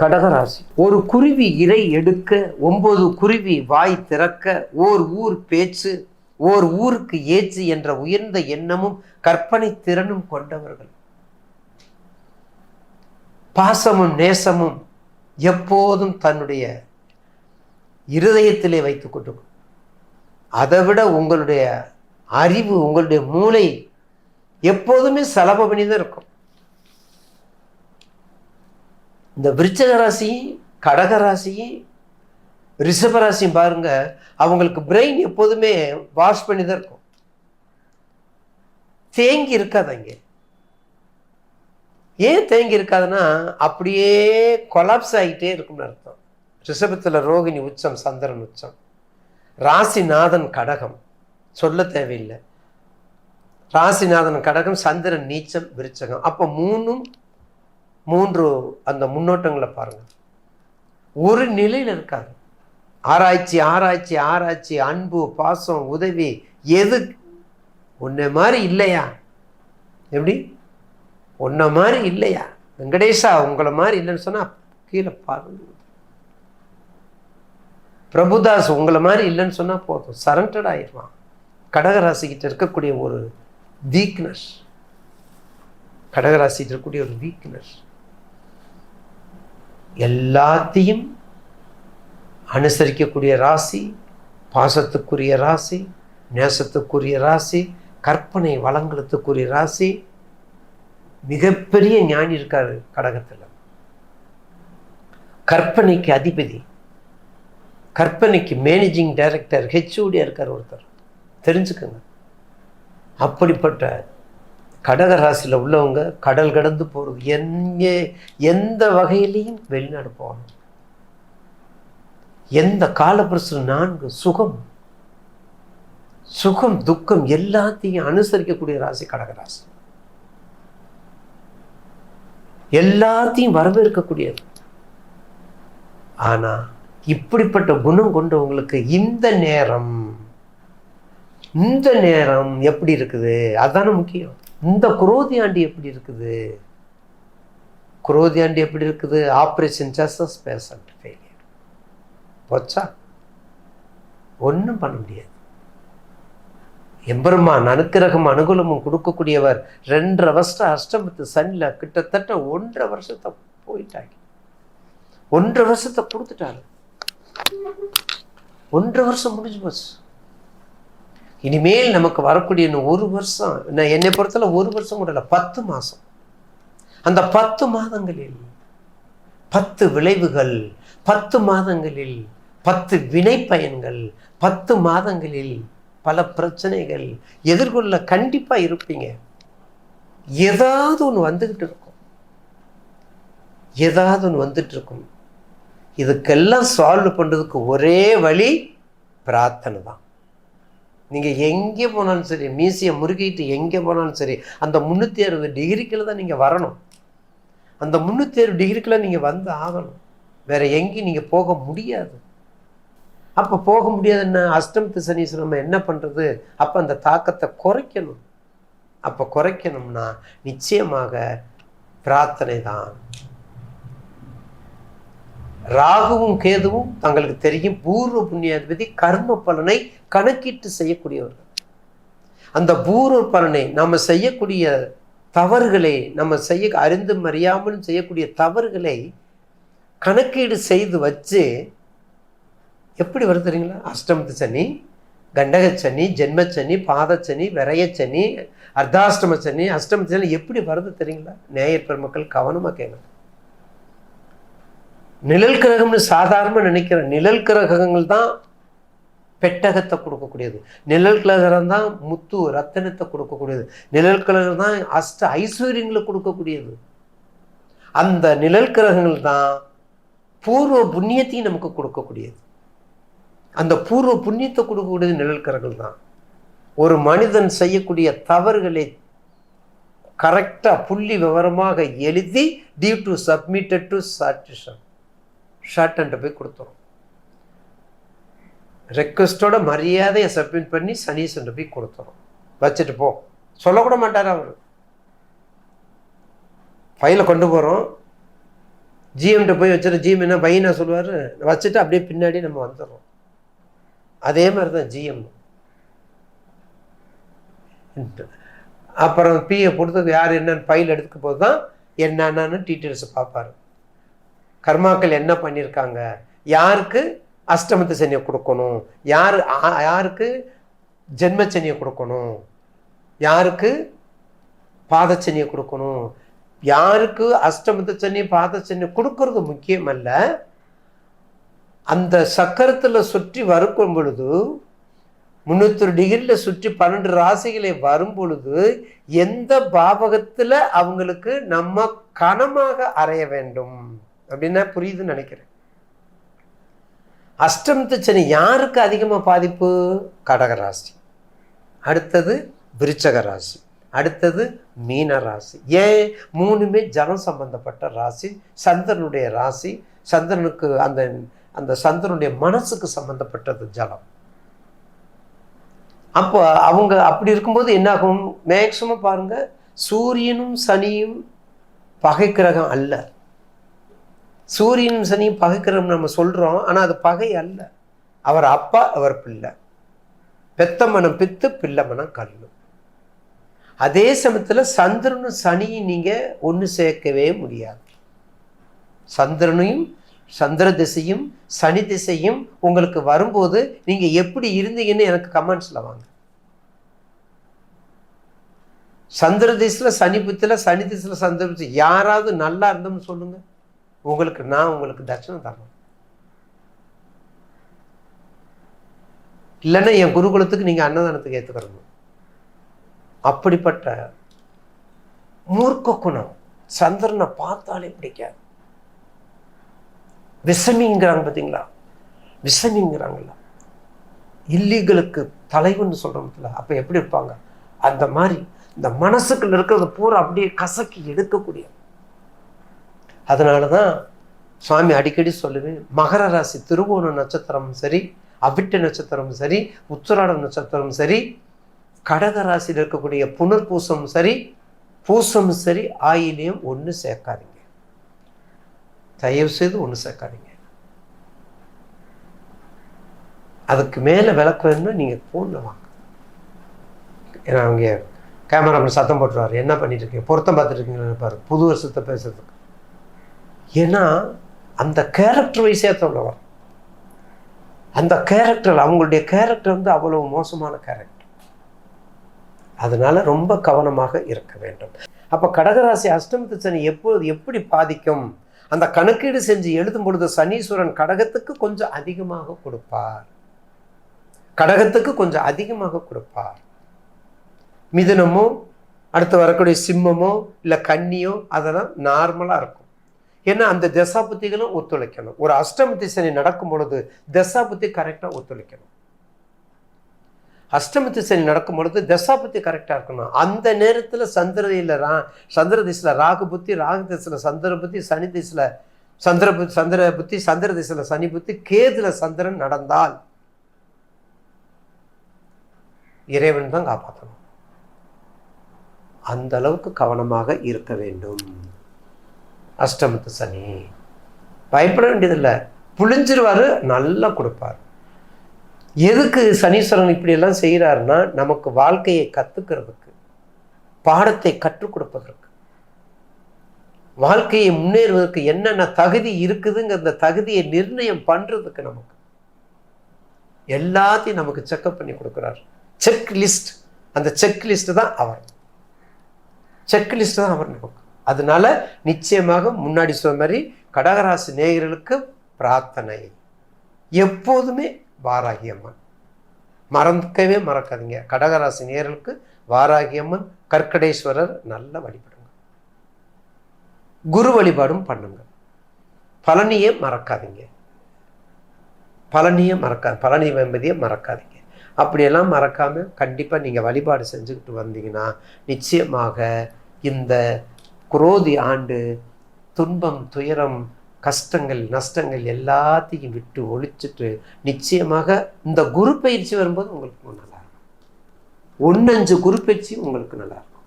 கடகராசி. ஒரு குருவி இறை எடுக்க ஒன்பது குருவி வாய் திறக்க ஓர் ஊர் பேச்சு ஓர் ஊருக்கு ஏச்சு என்ற உயர்ந்த எண்ணமும் கற்பனை திறனும் கொண்டவர்கள். பாசமும் நேசமும் எப்போதும் தன்னுடைய இருதயத்திலே வைத்துக் கொண்டு அதை விட உங்களுடைய அறிவு உங்களுடைய மூளை எப்போதுமே செலவு பண்ணி தான் இருக்கும். இந்த விருச்சக ராசியும் கடக ராசியும் ரிஷபராசியும் பாருங்க அவங்களுக்கு பிரெயின் எப்போதுமே வாஷ் பண்ணி தான் இருக்கும். தேங்கி இருக்காதங்க ஏன் தேங்கி இருக்காதுன்னா அப்படியே கொலாப்ஸ் ஆகிட்டே இருக்கும்னு அர்த்தம். ரிஷபத்தில் ரோகிணி உச்சம் சந்திரன் உச்சம். ராசிநாதன் கடகம். சொல்ல தேவையில்லை. ராசிநாதன் கடகம் சந்திரன் நீச்சம் விருச்சகம். அப்போ மூணும் மூன்று அந்த முன்னோட்டங்களை பாருங்கள் ஒரு நிலையில் இருக்காங்க ஆராய்ச்சி ஆராய்ச்சி ஆராய்ச்சி அன்பு பாசம் உதவி எது? உன்னை மாதிரி இல்லையா? எப்படி? உன்னை மாதிரி இல்லையா? வெங்கடேஷா உங்களை மாதிரி இல்லைன்னு சொன்னால் கீழே பாருங்க. பிரபுதாஸ் உங்களை மாதிரி இல்லைன்னு சொன்னால் போதும். சரண்டட் ஆயிடுவான். கடகராசிக்கிட்ட இருக்கக்கூடிய ஒரு வீக்னஸ் கடகராசிக்கிட்ட இருக்கக்கூடிய ஒரு வீக்னஸ் எல்லாத்தையும் அனுசரிக்கக்கூடிய ராசி பாசத்துக்குரிய ராசி நேசத்துக்குரிய ராசி கற்பனை வளங்களுக்குரிய ராசி மிகப்பெரிய ஞானி இருக்கார் கடகத்தில். கற்பனைக்கு அதிபதி. கற்பனைக்கு மேனேஜிங் டைரக்டர் ஹெச்ஓடியாக இருக்கார் ஒருத்தர். தெரிஞ்சுக்கோங்க. அப்படிப்பட்ட கடக ராசியில் உள்ளவங்க கடல் கடந்து போகிறது எங்கே எந்த வகையிலையும் வெளிநாடு போகணும். எந்த காலப்பிரசு நான்கு சுகம். சுகம் துக்கம் எல்லாத்தையும் அனுசரிக்கக்கூடிய ராசி கடகராசி எல்லாத்தையும் வரவேற்கக்கூடியது. ஆனா இப்படிப்பட்ட குணம் கொண்டவங்களுக்கு இந்த நேரம் இந்த நேரம் எப்படி இருக்குது? அதுதானே முக்கியம். இந்த குரோதி ஆண்டி எப்படி இருக்குது? குரோதி ஆண்டி எப்படி இருக்குது? ஆப்ரேஷன் ஜஸ்டஸ் பேஷண்ட் ஃபெயிலியர் போச்சா? ஒன்றும் பண்ண முடியாது. எம்பெருமான் அனுக்கிரகம் அனுகூலமும் கொடுக்கக்கூடியவர் ரெண்டரை வருஷம் அஷ்டமத்து சனியில் கிட்டத்தட்ட ஒன்றரை வருஷத்தை போயிட்டாங்க ஒன்றரை வருஷத்தை கொடுத்துட்டாரு. ஒன்றரை வருஷம் முடிஞ்சு போச்சு. இனிமேல் நமக்கு வரக்கூடிய இன்னும் ஒரு வருஷம் நான் என்னை பொறுத்தல ஒரு வருஷம் கூட இல்லை பத்து மாதம் அந்த பத்து மாதங்களில் பத்து விளைவுகள் பத்து மாதங்களில் பத்து வினை பயன்கள் பத்து மாதங்களில் பல பிரச்சனைகள் எதிர்கொள்ள கண்டிப்பாக இருப்பீங்க. ஏதாவது ஒன்று வந்துக்கிட்டு இருக்கும். ஏதாவது ஒன்று வந்துட்டு இருக்கும். இதுக்கெல்லாம் சால்வ் பண்ணுறதுக்கு ஒரே வழி பிரார்த்தனை தான். நீங்கள் எங்கே போனாலும் சரி மீசியை முறுக்கிட்டு எங்கே போனாலும் சரி அந்த முந்நூற்றி அறுபது டிகிரிக்குள்ளே தான் நீங்கள் வரணும். அந்த முந்நூற்றி அறுபது டிகிரிக்குள்ளே நீங்கள் வந்து ஆகணும். வேறு எங்கேயும் நீங்கள் போக முடியாது. அப்போ போக முடியாதுன்னா அஷ்டமத்து சனீஸ்வரன் நம்ம என்ன பண்ணுறது அப்போ அந்த தாக்கத்தை குறைக்கணும். அப்போ குறைக்கணும்னா நிச்சயமாக பிரார்த்தனை தான் ராகுவும் கேதுவும் தங்களுக்கு தெரியும் பூர்வ புண்ணியாதிபதி கர்ம பலனை கணக்கிட்டு செய்யக்கூடியவர்கள். அந்த பூர்வ பலனை நம்ம செய்யக்கூடிய தவறுகளை நம்ம செய்ய அறிந்தும் அறியாமலும் செய்யக்கூடிய தவறுகளை கணக்கீடு செய்து வச்சு எப்படி வருது தெரியுங்களா? அஷ்டமத்து சனி கண்டகச்சனி ஜென்மச்சனி பாதச்சனி விரயச்சனி அர்த்தாஷ்டம சனி அஷ்டமத்து சனி எப்படி வருது தெரியுங்களா? நேயர் பெருமக்கள் கவனமாக கேட்கணும் நிழல் கிரகம்னு சாதாரணமாக நினைக்கிற நிழல் கிரகங்கள் தான் பெட்டகத்தை கொடுக்கக்கூடியது. நிழல் கிரகம் தான் முத்து ரத்தனத்தை கொடுக்கக்கூடியது. நிழல் கிரகம் தான் அஷ்ட ஐஸ்வர்யங்களை கொடுக்கக்கூடியது. அந்த நிழல் கிரகங்கள் தான் பூர்வ புண்ணியத்தையும் நமக்கு கொடுக்கக்கூடியது. அந்த பூர்வ புண்ணியத்தை கொடுக்கக்கூடியது நிழல் கிரகங்கள் தான். ஒரு மனிதன் செய்யக்கூடிய தவறுகளை கரெக்டாக புள்ளி விவரமாக எழுதி டியூ டு சப்மிட்டட் டு சாட்டிஷன் ஷார்ட்டன்ட்ட போய் கொடுத்துரும். ரெக்வஸ்டோட மரியாதையை சப்மிட் பண்ணி சனீசன்ட்ட போய் கொடுத்துரும். வச்சுட்டு போ. சொல்லக்கூட மாட்டார் அவர். ஃபைலை கொண்டு போகிறோம் ஜிஎம்கிட்ட போய் வச்சுட்டு ஜிஎம் என்ன பையனா சொல்லுவார்? வச்சுட்டு அப்படியே பின்னாடி நம்ம வந்துடுறோம். அதே மாதிரி தான் ஜிஎம் அப்புறம் பிஏ கொடுத்தது யார் என்னன்னு ஃபைல் எடுத்துக்க போது தான் என்னென்னு டீட்டெயில்ஸ் பார்ப்பாரு. கர்மாக்கள் என்ன பண்ணியிருக்காங்க யாருக்கு அஷ்டமத்து சனியை கொடுக்கணும்? யார் யாருக்கு ஜென்மச்சனியை கொடுக்கணும்? யாருக்கு பாதச்சனியை கொடுக்கணும்? யாருக்கு அஷ்டமத்து சனி பாதச்சனி கொடுக்கறது முக்கியம் அல்ல அந்த சக்கரத்தில் சுற்றி வறுக்கும் பொழுது முந்நூற்றி டிகிரியில் சுற்றி பன்னெண்டு ராசிகளை வரும் பொழுது எந்த பாவகத்தில் அவங்களுக்கு நம்ம கனமாக அறைய வேண்டும்? அப்படின்னா புரியுதுன்னு நினைக்கிறேன். அஷ்டமத்து சனி யாருக்கு அதிகமாக பாதிப்பு? கடக ராசி அடுத்தது விருச்சக ராசி. அடுத்தது மீன ராசி. ஏன்? மூணுமே ஜலம் சம்பந்தப்பட்ட ராசி. சந்திரனுடைய ராசி. சந்திரனுக்கு அந்த அந்த சந்திரனுடைய மனசுக்கு சம்பந்தப்பட்டது ஜலம். அப்போ அவங்க அப்படி இருக்கும்போது என்ன ஆகும் மேக்சிமம் பாருங்க சூரியனும் சனியும் பகை கிரகம் அல்ல. சூரியனும் சனியும் பகைக்கிறோம் நம்ம சொல்கிறோம் ஆனால் அது பகை அல்ல. அவர் அப்பா அவர் பிள்ளை. பெத்த மனம் பித்து பிள்ளை மனம் கல்லு அதே சமயத்தில் சந்திரனும் சனியும் நீங்கள் ஒன்று சேர்க்கவே முடியாது. சந்திரனையும் சந்திர திசையும் சனி திசையும் உங்களுக்கு வரும்போது நீங்கள் எப்படி இருந்தீங்கன்னு எனக்கு கமெண்ட்ஸில் வாங்க. சந்திர திசையில் சனி பித்தில் சனி திசையில் சந்திர யாராவது நல்லா இருந்தோம்னு சொல்லுங்கள் உங்களுக்கு நான் உங்களுக்கு தட்சணம் தரணும். இல்லைன்னா என் குருகுலத்துக்கு நீங்க அன்னதானத்துக்கு ஏற்றுக்கிறணும் அப்படிப்பட்ட மூர்க்க குணம் சந்திரனை பார்த்தாலே பிடிக்காது. விஷமிங்கிறாங்க பார்த்தீங்களா விஷமிங்கிறாங்களா இல்லீகலுக்கு தலைவன்னு சொல்கிறோம்ல அப்போ எப்படி இருப்பாங்க? அந்த மாதிரி இந்த மனசுக்குள்ள இருக்கிறத பூரா அப்படியே கசக்கி எடுக்கக்கூடிய அதனால தான் சுவாமி அடிக்கடி சொல்லுவேன் மகர ராசி திருவோண நட்சத்திரம் சரி அவிட்ட நட்சத்திரம் சரி உத்திராட நட்சத்திரம் சரி கடக ராசியில் இருக்கக்கூடிய புனர்பூசம் சரி பூசம் சரி ஆயிலையும் ஒன்று சேர்க்காதீங்க. தயவு செய்து ஒன்று சேர்க்காதீங்க. அதுக்கு மேலே விளக்கு வேணும்னா நீங்கள் ஃபோனில் வாங்க. ஏன்னா அவங்க கேமராமேன் சத்தம் போட்டுருவார். என்ன பண்ணிட்டு இருக்கீங்க? பொருத்தம் பார்த்துட்டு இருக்கீங்கன்னு பாரு புது வருஷத்தை பேசுறதுக்கு. ஏன்னா அந்த கேரக்டர் வைஸே சொல்லவர் அந்த கேரக்டர் அவங்களுடைய கேரக்டர் வந்து அவ்வளவு மோசமான கேரக்டர் அதனால ரொம்ப கவனமாக இருக்க வேண்டும். அப்போ கடகராசி அஷ்டமத்து சனி எப்போது எப்படி பாதிக்கும்? அந்த கணக்கீடு செஞ்சு எழுதும் பொழுது சனீஸ்வரன் கடகத்துக்கு கொஞ்சம் அதிகமாக கொடுப்பார். கடகத்துக்கு கொஞ்சம் அதிகமாக கொடுப்பார். மிதுனமோ அடுத்து வரக்கூடிய சிம்மமோ இல்லை கன்னியோ அதெல்லாம் நார்மலாக இருக்கும். ஏன்னா அந்த தசாபுத்திகளும் ஒத்துழைக்கணும். ஒரு அஷ்டமத்தி சனி நடக்கும் பொழுது தசாபுத்தி கரெக்டாக ஒத்துழைக்கணும். அஷ்டமத்து சனி நடக்கும் பொழுது தசாபுத்தி கரெக்டாக இருக்கணும். அந்த நேரத்தில் சந்திரதியில் ரா சந்திர திசையில் ராகு புத்தி ராகு திசையில் சந்திர புத்தி சனி திசையில் சந்திர புத்தி சந்திர புத்தி சந்திர திசையில் சனி புத்தி கேதுல சந்திரன் நடந்தால் இறைவன் தான் காப்பாற்றணும். அந்த அளவுக்கு கவனமாக இருக்க வேண்டும். அஷ்டமத்து சனி. பயப்பட வேண்டியதில்லை. புழிஞ்சிருவார் நல்லா கொடுப்பார். எதுக்கு சனீஸ்வரன் இப்படியெல்லாம் செய்கிறாருன்னா நமக்கு வாழ்க்கையை கற்றுக்கிறதுக்கு பாடத்தை கற்றுக் கொடுப்பதற்கு. வாழ்க்கையை முன்னேறுவதற்கு என்னென்ன தகுதி இருக்குதுங்கிற அந்த தகுதியை நிர்ணயம் பண்ணுறதுக்கு நமக்கு. எல்லாத்தையும் நமக்கு செக்அப் பண்ணி கொடுக்குறார். செக் லிஸ்ட் அந்த செக் லிஸ்ட் தான் அவர். செக் லிஸ்ட் தான் அவர் நமக்கு. அதனால நிச்சயமாக முன்னாடி சொன்ன மாதிரி கடகராசி நேயர்களுக்கு பிரார்த்தனை. எப்போதுமே வாராகி அம்மன் மறக்கவே மறக்காதீங்க. கடகராசி நேயர்களுக்கு வாராகி அம்மன் கற்கடேஸ்வரர் நல்ல வழிபடுங்க. குரு வழிபாடும் பண்ணுங்க. பழனியே மறக்காதீங்க. பழனியை மறக்காது பழனி வெம்பதியை மறக்காதீங்க. அப்படியெல்லாம் மறக்காமல் கண்டிப்பாக நீங்கள் வழிபாடு செஞ்சுக்கிட்டு வந்தீங்கன்னா நிச்சயமாக இந்த குரோதி ஆண்டு துன்பம் துயரம் கஷ்டங்கள் நஷ்டங்கள் எல்லாத்தையும் விட்டு ஒழிச்சிட்டு நிச்சயமாக இந்த குரு பயிற்சி வரும்போது உங்களுக்கு நல்லா இருக்கும் ஒன்னஞ்சு குரு பயிற்சி உங்களுக்கு நல்லா இருக்கும்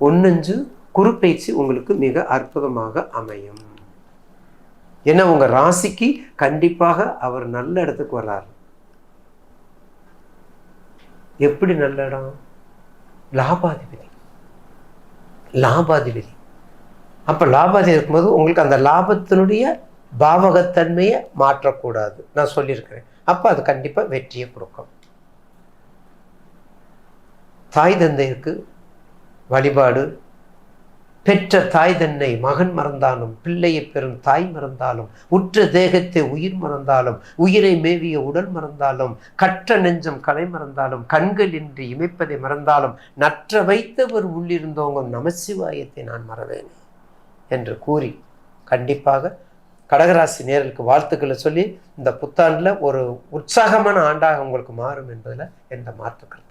ஒன்னஞ்சு குரு பயிற்சி உங்களுக்கு மிக அற்புதமாக அமையும். ஏன்னா உங்க ராசிக்கு கண்டிப்பாக அவர் நல்ல இடத்துக்கு வர்றார். எப்படி நல்ல இடம்? லாபாதிபதி. லாபாதிபதி. அப்போ லாபாதிபதி இருக்கும்போது உங்களுக்கு அந்த லாபத்தினுடைய பாவகத்தன்மையை மாற்றக்கூடாது. நான் சொல்லியிருக்கிறேன். அப்போ அது கண்டிப்பாக வெற்றியை கொடுக்கும். தாய் தந்தைக்கு வழிபாடு பெற்ற தாய் தன்னை மகன் மறந்தாலும் பிள்ளையை பெறும் தாய் மறந்தாலும் உற்ற தேகத்தை உயிர் மறந்தாலும் உயிரை மேவிய உடல் மறந்தாலும் கற்ற நெஞ்சம் கலை மறந்தாலும் கண்கள் இன்றி இமைப்பதை மறந்தாலும் நற்ற வைத்தவர் உள்ளிருந்தவங்க நமசிவாயத்தை நான் மறவேன் என்று கூறி கண்டிப்பாக கடகராசி நேர்களுக்கு வாழ்த்துக்களை சொல்லி இந்த புத்தாண்டில் ஒரு உற்சாகமான ஆண்டாக உங்களுக்கு மாறும் என்பதில் எந்த மாற்றுக்கள்